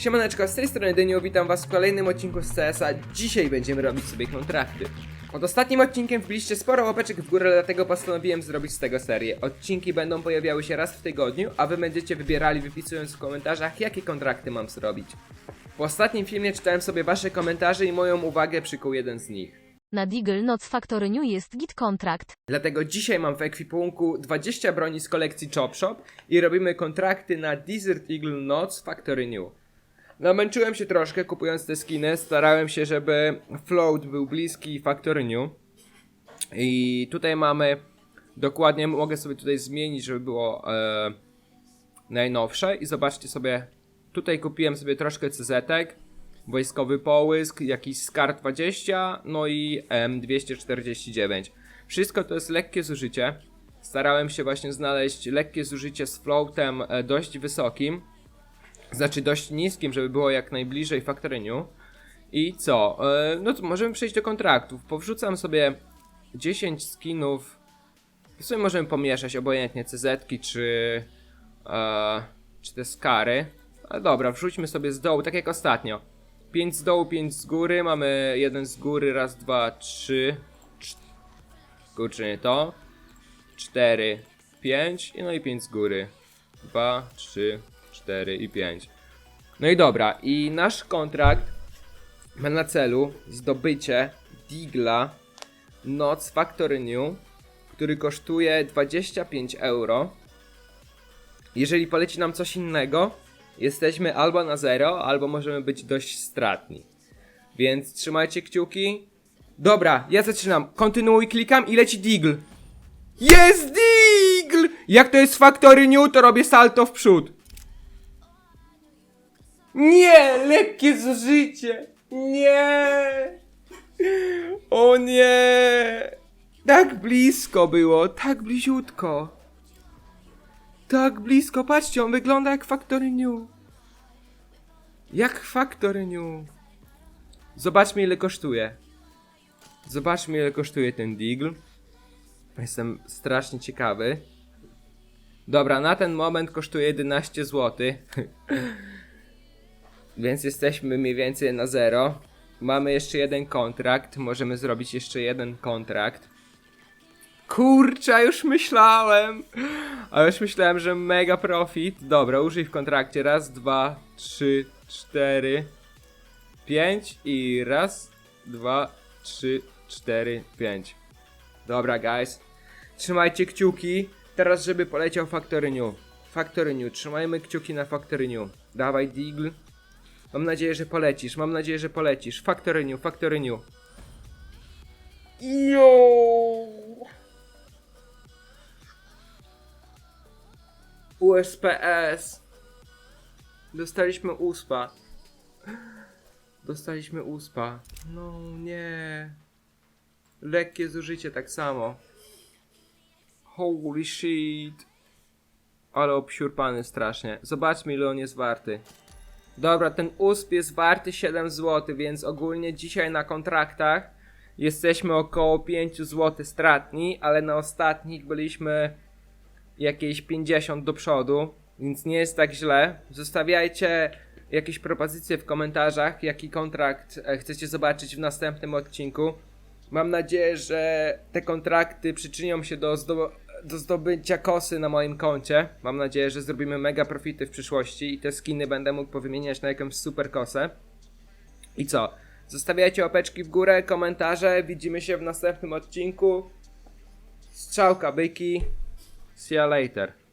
Siemaneczko, z tej strony Deniu, witam was w kolejnym odcinku z CS-a. Dzisiaj będziemy robić sobie kontrakty. Pod ostatnim odcinkiem wbiliście sporo łapeczek w górę, dlatego postanowiłem zrobić z tego serię. Odcinki będą pojawiały się raz w tygodniu, a wy będziecie wybierali wypisując w komentarzach, jakie kontrakty mam zrobić. W ostatnim filmie czytałem sobie wasze komentarze i moją uwagę przykuł jeden z nich. Na Deagle Noc Factory New jest git kontrakt. Dlatego dzisiaj mam w ekwipunku 20 broni z kolekcji Chop Shop i robimy kontrakty na Desert Eagle Noc Factory New. Namęczyłem się troszkę kupując te skiny, starałem się, żeby float był bliski Factory New. I tutaj mamy dokładnie, mogę sobie tutaj zmienić, żeby było e, najnowsze i zobaczcie sobie, tutaj kupiłem sobie troszkę CZ-ek, wojskowy połysk, jakiś SCAR 20, no i M249. Wszystko to jest lekkie zużycie. Starałem się właśnie znaleźć lekkie zużycie z floatem e, dość wysokim, znaczy dość niskim, żeby było jak najbliżej Factory New. I co? E, no to możemy przejść do kontraktów. Powrzucam sobie 10 skinów. W sumie możemy pomieszać obojętnie CZ-ki czy, e, czy te skary. Ale dobra, wrzućmy sobie z dołu, tak jak ostatnio. 5 z dołu, 5 z góry. Mamy jeden z góry, raz, dwa, trzy. cz- Kurczę, nie to. 4, 5 i no i 5 z góry. 2, 3, 4 i 5. No i dobra, i nasz kontrakt ma na celu zdobycie Digla Noc Factory New, który kosztuje 25 euro. Jeżeli poleci nam coś innego, jesteśmy albo na zero, albo możemy być dość stratni. Więc trzymajcie kciuki. Dobra, ja zaczynam. Kontynuuj, klikam i leci Deagle. Jest Deagle! Jak to jest Factory New, to robię salto w przód. Nie! Lekkie zużycie! Nie! O nie! Tak blisko było, tak bliziutko. Tak blisko, patrzcie, on wygląda jak Factory New. Jak Factory New. Zobaczmy ile kosztuje. Zobaczmy ile kosztuje ten Deagle. Jestem strasznie ciekawy. Dobra, na ten moment kosztuje 11 zł. Więc jesteśmy mniej więcej na zero. Mamy jeszcze jeden kontrakt. Możemy zrobić jeszcze jeden kontrakt. Kurczę, a już myślałem. A już myślałem, że mega profit. Dobra, użyj w kontrakcie. Raz, dwa, trzy, cztery, pięć i raz, dwa, trzy, cztery, pięć. Dobra, guys. Trzymajcie kciuki. Teraz, żeby poleciał Factory New. Factory New. Trzymajmy kciuki na Factory New. Dawaj, Deagle. Mam nadzieję, że polecisz. Mam nadzieję, że polecisz. Factory New, Factory New. Yo! USPS. Dostaliśmy USPA. Dostaliśmy USPA. No nie. Lekkie zużycie tak samo. Holy shit. Ale obsiurpany strasznie. Zobaczmy ile on jest warty. Dobra, ten USP jest warty 7 zł, więc ogólnie dzisiaj na kontraktach jesteśmy około 5 zł stratni, ale na ostatnich byliśmy jakieś 50 do przodu, więc nie jest tak źle. Zostawiajcie jakieś propozycje w komentarzach, jaki kontrakt e, chcecie zobaczyć w następnym odcinku. Mam nadzieję, że te kontrakty przyczynią się do, do zdobycia kosy na moim koncie. Mam nadzieję, że zrobimy mega profity w przyszłości i te skiny będę mógł powymieniać na jakąś super kosę. I co? Zostawiajcie łapeczki w górę, komentarze. Widzimy się w następnym odcinku. Strzałka byki. See ya later.